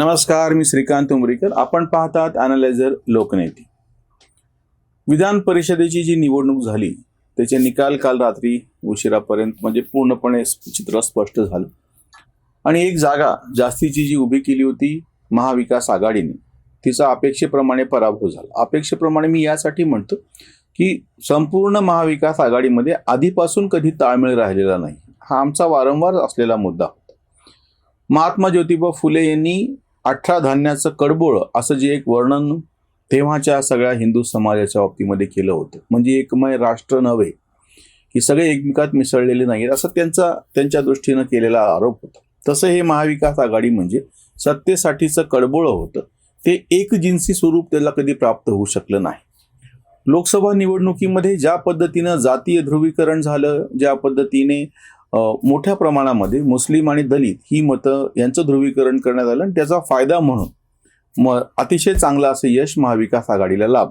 नमस्कार मी श्रीकांत उमरीकर. आपण पाहतात अनालायझर लोकनेते. विधान परिषदेची जी निवडणूक झाली त्याचे निकाल काल रात्री उशिरापर्यंत म्हणजे पूर्णपणे चित्र स्पष्ट झालं. आणि एक जागा जास्तीची जी उभी केली होती महाविकास आघाडीने तिचा अपेक्षेप्रमाणे पराभव झाला. अपेक्षेप्रमाणे मी यासाठी म्हणतो की संपूर्ण महाविकास आघाडीमध्ये आधीपासून कधी ताळमेळ राहिलेला नाही. हा आमचा वारंवार असलेला मुद्दा होता. महात्मा ज्योतिबा फुले यांनी अठरा धान्याचं कडबोळ असं जे एक वर्णन तेव्हाच्या सगळ्या हिंदू समाजाच्या बाबतीमध्ये केलं होतं. म्हणजे एकमय राष्ट्र नव्हे. की सगळे एकमेकात मिसळलेले नाहीत असं त्यांचा त्यांच्या दृष्टीनं केलेला आरोप होता. तसं हे महाविकास आघाडी म्हणजे सत्तेसाठीचं कडबोळ होतं. ते एक जिन्सी स्वरूप त्याला कधी प्राप्त होऊ शकलं नाही. लोकसभा निवडणुकीमध्ये ज्या पद्धतीनं जातीय ध्रुवीकरण झालं ज्या पद्धतीने मोठ्या प्रमाणामध्ये मुस्लिम आणि दलित ही मतं यांचं ध्रुवीकरण करण्यात आलं आणि त्याचा फायदा म्हणून म अतिशय चांगलं असं यश महाविकास आघाडीला लाभ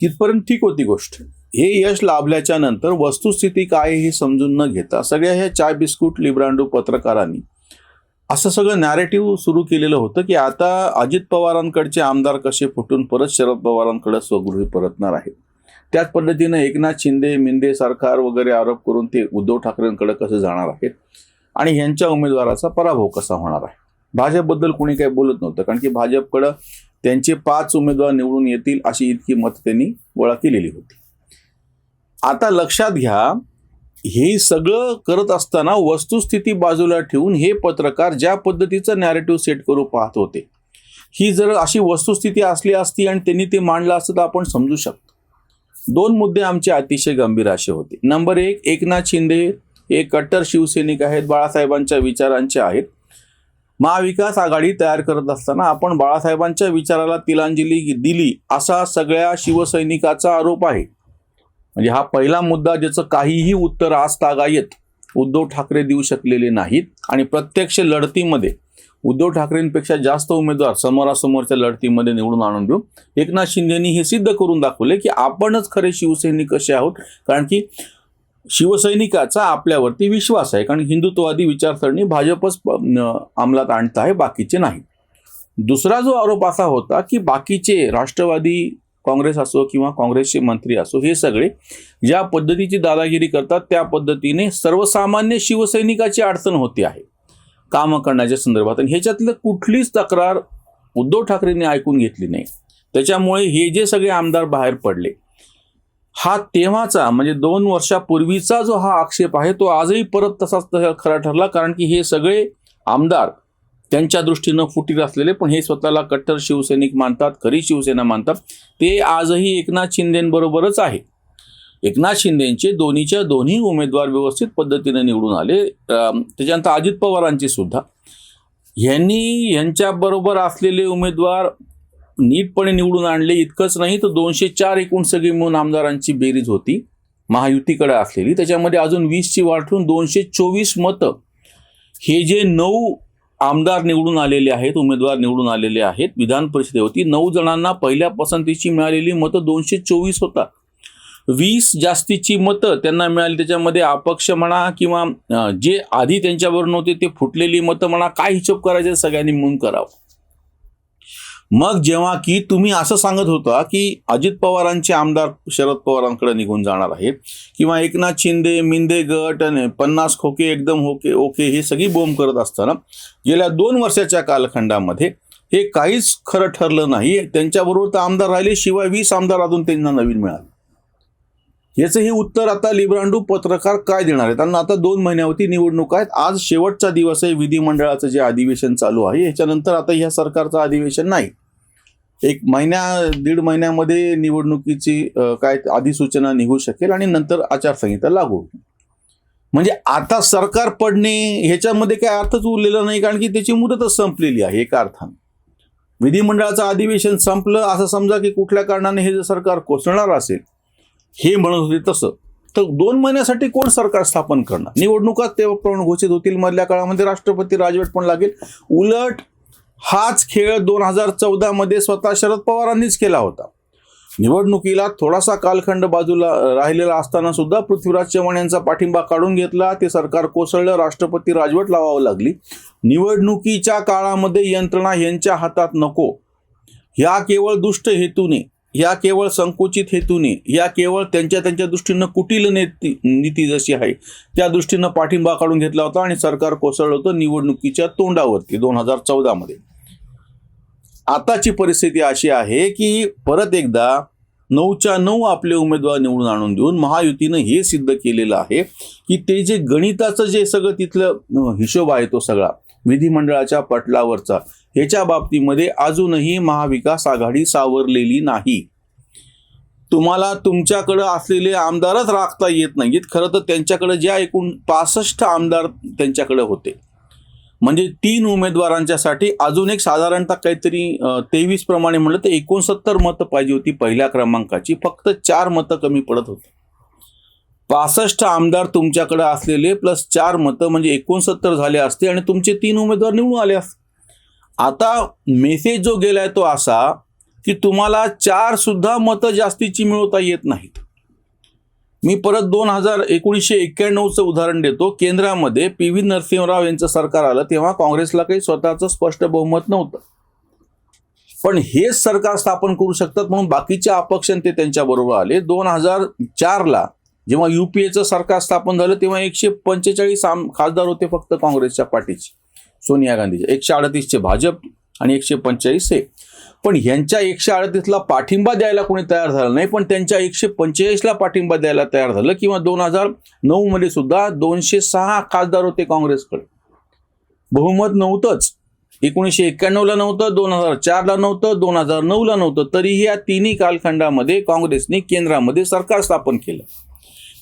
तिथपर्यंत ठीक होती गोष्ट. हे यश लाभल्याच्या नंतर वस्तुस्थिती काय हे समजून न घेता सगळ्या ह्या चाय बिस्कुट लिब्रांडू पत्रकारांनी असं सगळं नॅरेटिव्ह सुरू केलेलं होतं की आता अजित पवारांकडचे आमदार कसे फुटून परत शरद पवारांकडे स्वगृही परतणार आहेत. त्याच पद्धतीनं एकनाथ शिंदे मिंदे सरकार वगैरे आरोप करून ते उद्धव ठाकरेंकडे कसं जाणार आहेत? आणि ह्यांच्या उमेदवाराचा पराभव कसा होणार आहे? भाजपबद्दल कोणी काही बोलत नव्हतं कारण की भाजपकडं त्यांचे पाच उमेदवार निवडून येतील अशी इतकी मत त्यांनी गोळा केलेली होती. आता लक्षात घ्या हे सगळं करत असताना वस्तुस्थिती बाजूला ठेवून हे पत्रकार ज्या पद्धतीचं नॅरेटिव्ह सेट करू पाहत होते ही जर अशी वस्तुस्थिती असली असती आणि त्यांनी ते मांडलं असतं तर आपण समजू शकतो. दोन मुद्दे आमचे अतिशय गंभीर असे होते. नंबर एक एकनाथ शिंदे हे कट्टर शिवसैनिक आहेत बाळासाहेबांच्या विचारांचे आहेत. महाविकास आघाडी तयार करत असताना आपण बाळासाहेबांच्या विचाराला तिलांजली दिली असा सगळ्या शिवसैनिकाचा आरोप आहे. म्हणजे हा पहिला मुद्दा ज्याचं काहीही उत्तर आज तागायत उद्धव ठाकरे देऊ शकलेले नाहीत आणि प्रत्यक्ष लढतीमध्ये उद्धव ठाकरेंपेक्षा जास्त उमेदवार समोरासमोरच्या लढतीमध्ये निवडून आणून देऊ. एकनाथ शिंदेनी हे सिद्ध करून दाखवले की आपणच खरे शिवसैनिक कसे आहोत. कारण की शिवसैनिकाचा आपल्यावरती विश्वास आहे. कारण हिंदुत्ववादी विचारसरणी भाजपच अंमलात आणत आहे बाकीचे नाही. दुसरा जो आरोप असा होता की बाकीचे राष्ट्रवादी काँग्रेस असो किंवा काँग्रेसचे मंत्री असो हे सगळे ज्या पद्धतीची दादागिरी करतात त्या पद्धतीने सर्वसामान्य शिवसैनिकाची अडचण होती आहे. कामं करण्याच्या संदर्भात. आणि ह्याच्यातलं कुठलीच तक्रार उद्धव ठाकरेंनी ऐकून घेतली नाही. त्याच्यामुळे हे जे सगळे आमदार बाहेर पडले हा तेव्हाचा म्हणजे दोन वर्षापूर्वीचा जो हा आक्षेप आहे तो आजही परत तसाच तसा खरा ठरला. कारण की हे सगळे आमदार त्यांच्या दृष्टीनं फुटीर असलेले पण हे स्वतःला कट्टर शिवसैनिक मानतात खरी शिवसेना मानतात. ते आजही एकनाथ शिंदेबरोबरच आहे. एकनाथ शिंदेचे दोन्हीच्या दोन्ही उमेदवार व्यवस्थित पद्धतीने निवडून आले. त्याच्यानंतर अजित पवारांची सुद्धा. यांनी यांच्याबरोबर असलेले उमेदवार नीटपणे निवडून आणले. इतकंच नाही तर दोनशे चार एकूण सगळी मिळून आमदारांची बेरीज होती. महायुतीकडे असलेली. त्याच्यामध्ये अजून वीसची वाढ ठेवून दोनशे चोवीस मतं हे जे नऊ आमदार निवडून आलेले आहेत उमेदवार निवडून आलेले आहेत विधान परिषदेवरती नऊ जणांना पहिल्या पसंतीची मिळालेली मतं दोनशे चोवीस होतात. वीस जास्तीची मतं त्यांना मिळाली. त्याच्यामध्ये अपक्ष म्हणा किंवा जे आधी त्यांच्याबरोबर नव्हते ते फुटलेली मतं म्हणा काय हिशोब करायचे सगळ्यांनी म्हणून करावं. मग जेव्हा की तुम्ही असं सांगत होता की अजित पवारांचे आमदार शरद पवारांकडे निघून जाणार आहेत किंवा एकनाथ शिंदे मिंदे गट आणि पन्नास खोके एकदम ओके ओके हे सगळी बोंब करत असताना गेल्या दोन वर्षाच्या कालखंडामध्ये हे काहीच खरं ठरलं नाही त्यांच्याबरोबर तर आमदार राहिले शिवाय वीस आमदार अजून त्यांना नवीन मिळाले. याचं हे उत्तर आता लिब्रांडू पत्रकार काय देणार आहेत त्यांना आता दोन महिन्यावरती निवडणूक आहेत. आज शेवटचा दिवस आहे. विधिमंडळाचं जे अधिवेशन चालू आहे याच्यानंतर आता ह्या सरकारचं अधिवेशन नाही. एक महिन्या दीड महिन्यामध्ये निवडणुकीची काय अधिसूचना निघू शकेल आणि नंतर आचारसंहिता लागू म्हणजे आता सरकार पडणे ह्याच्यामध्ये काय अर्थच उरलेला नाही कारण की त्याची मुदतच संपलेली आहे एका अर्थानं. विधिमंडळाचं अधिवेशन संपलं असं समजा की कुठल्या कारणाने हे जर सरकार कोसळणार असेल हे म्हणत होते तसं. तर दोन महिन्यासाठी कोण सरकार स्थापन करणार? निवडणुका तेव्हा घोषित होतील मधल्या काळामध्ये राष्ट्रपती राजवट पण लागेल. उलट हाच खेळ दोन हजार चौदामध्ये स्वतः शरद पवारांनीच केला होता. निवडणुकीला थोडासा कालखंड बाजूला राहिलेला असताना सुद्धा पृथ्वीराज चव्हाण यांचा पाठिंबा काढून घेतला. ते सरकार कोसळलं राष्ट्रपती राजवट लावावं लागली. निवडणुकीच्या काळामध्ये यंत्रणा यांच्या हातात नको. ह्या केवळ दुष्ट हेतूने. या केवळ संकुचित हेतूने या केवळ त्यांच्या त्यांच्या दृष्टीनं कुटील नेती नीती जशी आहे त्या दृष्टीनं पाठिंबा काढून घेतला होता आणि सरकार कोसळलं होतं निवडणुकीच्या तोंडावरती दोन हजार चौदामध्ये. आताची परिस्थिती अशी आहे की परत एकदा नऊच्या नऊ आपले उमेदवार निवडून आणून देऊन महायुतीनं हे सिद्ध केलेलं आहे की ते जे गणिताचं जे सगळं तिथलं हिशोब आहे तो सगळा विधिमंडळाच्या पटलावरचा. ह्याच्या बाबतीमध्ये अजूनही महाविकास आघाडी सावरलेली नाही. तुम्हाला तुमच्याकडं असलेले आमदारच राखता येत नाहीत. खरं तर त्यांच्याकडे ज्या एकूण पासष्ट आमदार त्यांच्याकडे होते. म्हणजे तीन उमेदवारांच्यासाठी अजून एक साधारणतः काहीतरी तेवीस प्रमाणे म्हणलं तर एकोणसत्तर मतं पाहिजे होती पहिल्या क्रमांकाची. फक्त चार मतं कमी पडत होती. पासष्ट आमदार तुमच्याकडे असलेले प्लस चार मतं म्हणजे एकोणसत्तर झाले असते आणि तुमचे तीन उमेदवार निवडून आले असते. आता मेसेज जो गेलाय तो असा की तुम्हाला चार सुद्धा मतं जास्तीची मिळवता येत नाहीत. मी परत दोन हजार एकोणीसशे एक्क्याण्णवचं उदाहरण देतो. केंद्रामध्ये पी व्ही नरसिंहराव यांचं सरकार आलं तेव्हा काँग्रेसला काही स्वतःचं स्पष्ट बहुमत नव्हतं. पण हेच सरकार स्थापन करू शकतात म्हणून बाकीचे अपक्ष ते त्यांच्याबरोबर आले. दोन हजार चारला जेव्हा युपीएचं सरकार स्थापन झालं तेव्हा एकशे पंचेचाळीस आम खासदार होते फक्त काँग्रेसच्या पाठीचे सोनिया गांधीचे. एकशे अडतीसचे भाजप आणि एकशे पंचेचाळीस हे पण ह्यांच्या एकशे अडतीसला पाठिंबा द्यायला कोणी तयार झालं नाही पण त्यांच्या एकशे पंचेचाळीसला पाठिंबा द्यायला तयार झालं किंवा दोन हजार नऊ मध्ये सुद्धा दोनशे सहा खासदार होते काँग्रेसकडे. बहुमत नव्हतंच. एकोणीसशे एक्क्याण्णवला नव्हतं दोन हजार चारला नव्हतं दोन हजार नऊला नव्हतं. तरीही या तिन्ही कालखंडामध्ये काँग्रेसने केंद्रामध्ये सरकार स्थापन केलं.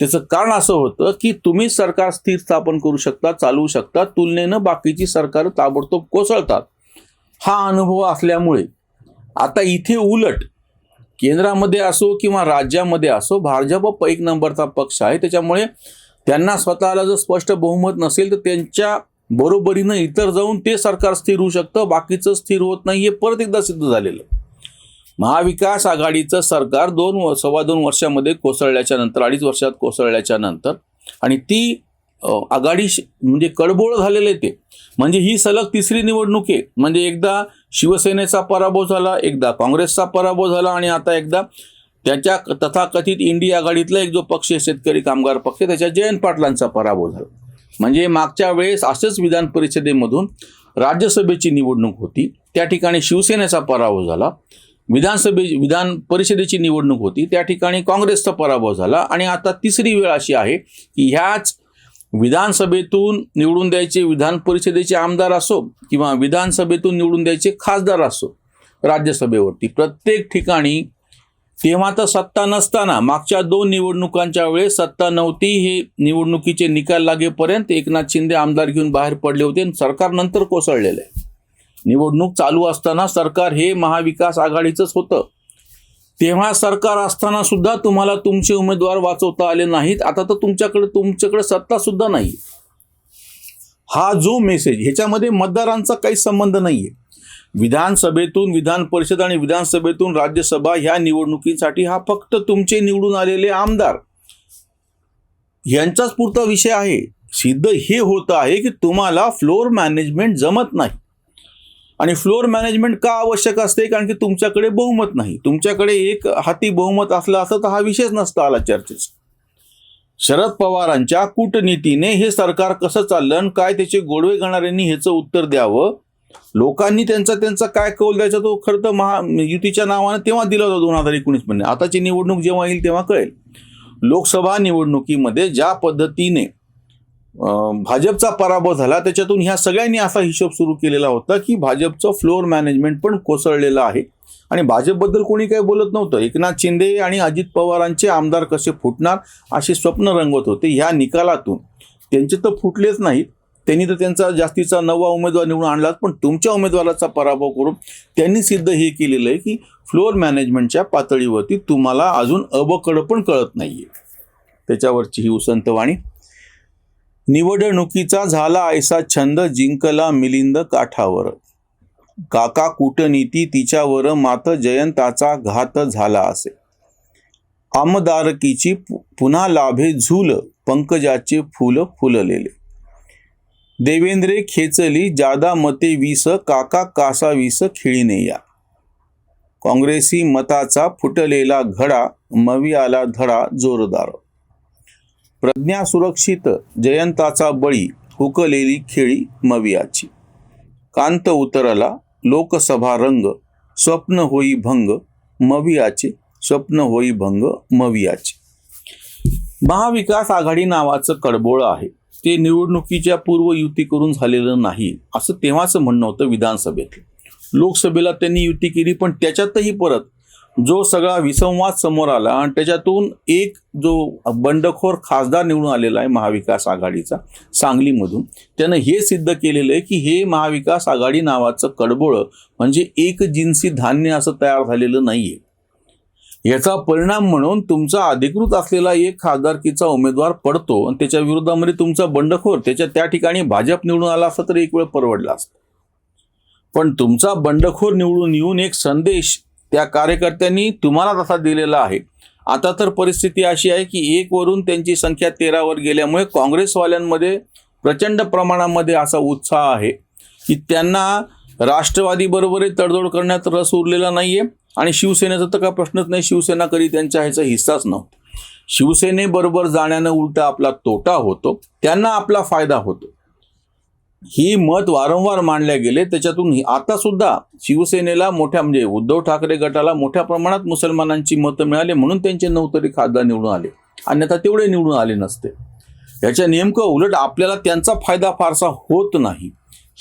त्याचं कारण असं होतं की तुम्ही सरकार स्थिर स्थापन करू शकता चालवू शकता तुलनेनं बाकीची सरकार ताबडतोब कोसळतात. हा अनुभव असल्यामुळे. आता इथे उलट केंद्रामध्ये असो किंवा राज्यामध्ये असो भाजप एक नंबरचा पक्ष आहे. त्याच्यामुळे त्यांना स्वतःला जर स्पष्ट बहुमत नसेल तर त्यांच्या बरोबरीनं इतर जाऊन ते सरकार स्थिर होऊ शकतं. बाकीचं स्थिर होत नाही हे परत एकदा सिद्ध झालेलं. महाविकास आघाडीचं सरकार दोन व- सव्वा दोन वर्षामध्ये कोसळल्याच्या नंतर अडीच वर्षात कोसळल्याच्या नंतर आणि ती आघाडी म्हणजे कडबोळ झालेले ते. म्हणजे ही सलग तिसरी निवडणूक आहे. म्हणजे एकदा शिवसेनेचा पराभव झाला एकदा काँग्रेसचा पराभव झाला आणि आता एकदा त्याच्या तथाकथित इंडिया आघाडीतला एक जो पक्ष आहे शेतकरी कामगार पक्ष त्याच्या जयंत पाटलांचा पराभव झाला. म्हणजे मागच्या वेळेस असेच विधान परिषदेमधून राज्यसभेची निवडणूक होती. त्या ठिकाणी शिवसेनेचा पराभव झाला. विधानसभे विधान परिषदेची निवडणूक होती. त्या ठिकाणी काँग्रेसचा पराभव झाला आणि आता तिसरी वेळ अशी आहे की ह्याच विधानसभेतून निवडून द्यायचे विधान परिषदेचे आमदार असो किंवा विधानसभेतून निवडून द्यायचे खासदार असो राज्यसभेवरती. प्रत्येक ठिकाणी तेव्हा तर सत्ता नसताना मागच्या दोन निवडणुकांच्या वेळेस सत्ता नव्हती. हे निवडणुकीचे निकाल लागेपर्यंत एकनाथ शिंदे आमदार घेऊन बाहेर पडले होते आणि सरकार नंतर कोसळलेलं आहे. निवडणूक चालू असताना सरकार हे महाविकास आघाडीचंच होतं. तेव्हा सरकार असताना सुद्धा तुम्हाला तुमचे उमेदवार वाचवता आले नाहीत. आता तर तुमच्याकडे तुमच्याकडे सत्ता सुद्धा नाही. हा जो मेसेज ह्याच्यामध्ये मतदारांचा काही संबंध नाही आहे विधानसभेतून विधान परिषद आणि विधानसभेतून राज्यसभा ह्या निवडणुकीसाठी हा फक्त तुमचे निवडून आलेले आमदार. यांचाच पुरता विषय आहे. सिद्ध हे होतं आहे की तुम्हाला फ्लोअर मॅनेजमेंट जमत नाही. आणि फ्लोअर मॅनेजमेंट का आवश्यक असते? कारण की तुमच्याकडे बहुमत नाही. तुमच्याकडे एक हाती बहुमत असलं असं तर हा विषयच नसता आला चर्चेचा. शरद पवारांच्या कूटनीतीने हे सरकार कसं चाललं आणि काय त्याचे गोडवे घालणाऱ्यांनी ह्याचं उत्तर द्यावं? लोकांनी त्यांचा त्यांचा काय कौल द्यायचा तो खरं तर महा युतीच्या नावानं तेव्हा दिला होता दोन हजार एकोणीसमध्ये. आताची निवडणूक जेव्हा येईल तेव्हा कळेल. लोकसभा निवडणुकीमध्ये ज्या पद्धतीने भाजपचा पराभव झाला त्याच्यातून ह्या सगळ्यांनी असा हिशोब सुरू केलेला होता की भाजपचं फ्लोअर मॅनेजमेंट पण कोसळलेलं आहे. आणि भाजपबद्दल कोणी काही बोलत नव्हतं. एकनाथ शिंदे आणि अजित पवारांचे आमदार कसे फुटणार असे स्वप्न रंगवत होते. ह्या निकालातून त्यांचे तर फुटलेच नाहीत. त्यांनी तर त्यांचा जास्तीचा नवा उमेदवार निवडून आणलाच पण तुमच्या उमेदवाराचा पराभव करून त्यांनी सिद्ध हे केलेलं आहे की फ्लोअर मॅनेजमेंटच्या पातळीवरती तुम्हाला अजून अबकड पण कळत नाही आहे त्याच्यावरची ही उसंतवाणी. निवडणुकीचा झाला ऐसा छंद जिंकला मिलिंद काठावर. काका कूटनीती तिच्यावर मात जयंताचा घात झाला असे. आमदारकीची पु- पुन्हा लाभे झूल पंकजाचे फुल फुललेले. देवेंद्रे खेचली जादा मते विस काका कासा विस खेळीने या. काँग्रेसी मताचा फुटलेला घडा मवी आला धडा जोरदार. प्रज्ञा सुरक्षित जयंताचा बळी हुकलेली खेळी मवियाची. कांत उतरला लोकसभा रंग स्वप्न होई भंग मवियाचे स्वप्न होई भंग मवियाचे. महाविकास आघाडी नावाचं कडबोळ आहे. ते निवडणुकीच्या पूर्व युती करून झालेलं नाही असं तेव्हाच म्हणणं होतं विधानसभेत. लोकसभेला त्यांनी युती केली पण त्याच्यातही परत जो सगळा विसंवाद समोर आला आणि त्याच्यातून एक जो बंडखोर खासदार निवडून आलेला आहे महाविकास आघाडीचा सांगलीमधून त्यानं हे सिद्ध केलेलं आहे की हे महाविकास आघाडी नावाचं कडबोळं म्हणजे एक जिन्सी धान्य असं तयार झालेलं नाही आहे याचा परिणाम म्हणून तुमचा अधिकृत असलेला एक खासदारकीचा उमेदवार पडतो आणि त्याच्या विरोधामध्ये तुमचा बंडखोर त्याच्या त्या ठिकाणी भाजप निवडून आला असता तर एक वेळ परवडला असतं. पण तुमचा बंडखोर निवडून येऊन एक संदेश त्या कार्यकर्त्यांनी तुम्हाला तसा दिलेला आहे. आता तर परिस्थिती अशी आहे की एकवरून त्यांची संख्या तेरावर गेल्यामुळे काँग्रेसवाल्यांमध्ये प्रचंड प्रमाणामध्ये असा उत्साह आहे की त्यांना राष्ट्रवादीबरोबरही तडजोड करण्यात रस उरलेला नाही आहे आणि शिवसेनेचा तर काय प्रश्नच नाही. शिवसेना कधी त्यांच्या ह्याचा हिस्साच नव्हता. शिवसेनेबरोबर जाण्यानं उलटा आपला तोटा होतो. त्यांना आपला फायदा होतो. ही मत वारंवार मांडले गेले. त्याच्यातून आता सुद्धा शिवसेनेला मोठ्या म्हणजे उद्धव ठाकरे गटाला मोठ्या प्रमाणात मुसलमानांची मतं मिळाली म्हणून त्यांचे नऊ तरी खासदार निवडून आले. अन्यथा तेवढे निवडून आले नसते. याच्या नेमकं उलट आपल्याला त्यांचा फायदा फारसा होत नाही.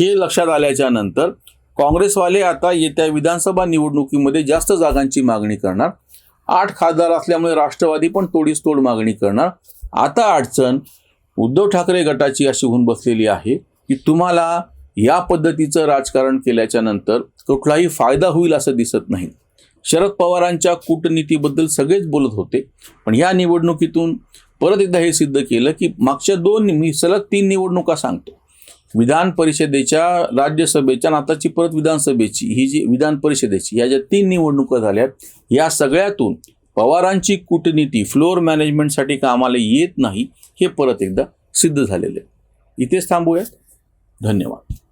हे लक्षात आल्याच्यानंतर काँग्रेसवाले आता येत्या विधानसभा निवडणुकीमध्ये जास्त जागांची मागणी करणार. आठ खासदार असल्यामुळे राष्ट्रवादी पण तोडीस तोड मागणी करणार. आता अडचण उद्धव ठाकरे गटाची अशी होऊन बसलेली आहे. की तुम्हाला या पद्धतीचं राजकारण केल्याच्यानंतर कुठलाही फायदा होईल असं दिसत नाही. शरद पवारांच्या कूटनीतीबद्दल सगळेच बोलत होते पण या निवडणुकीतून परत एकदा हे सिद्ध केलं की मागच्या दोन मी सलग तीन निवडणुका सांगतो. विधान परिषदेच्या राज्यसभेच्या आणि आताची परत विधानसभेची ही जी विधान परिषदेची या ज्या तीन निवडणुका झाल्यात या सगळ्यातून पवारांची कूटनीती फ्लोअर मॅनेजमेंटसाठी कामाला येत नाही हे परत एकदा सिद्ध झालेलं आहे. इथेच थांबूयात. धन्यवाद.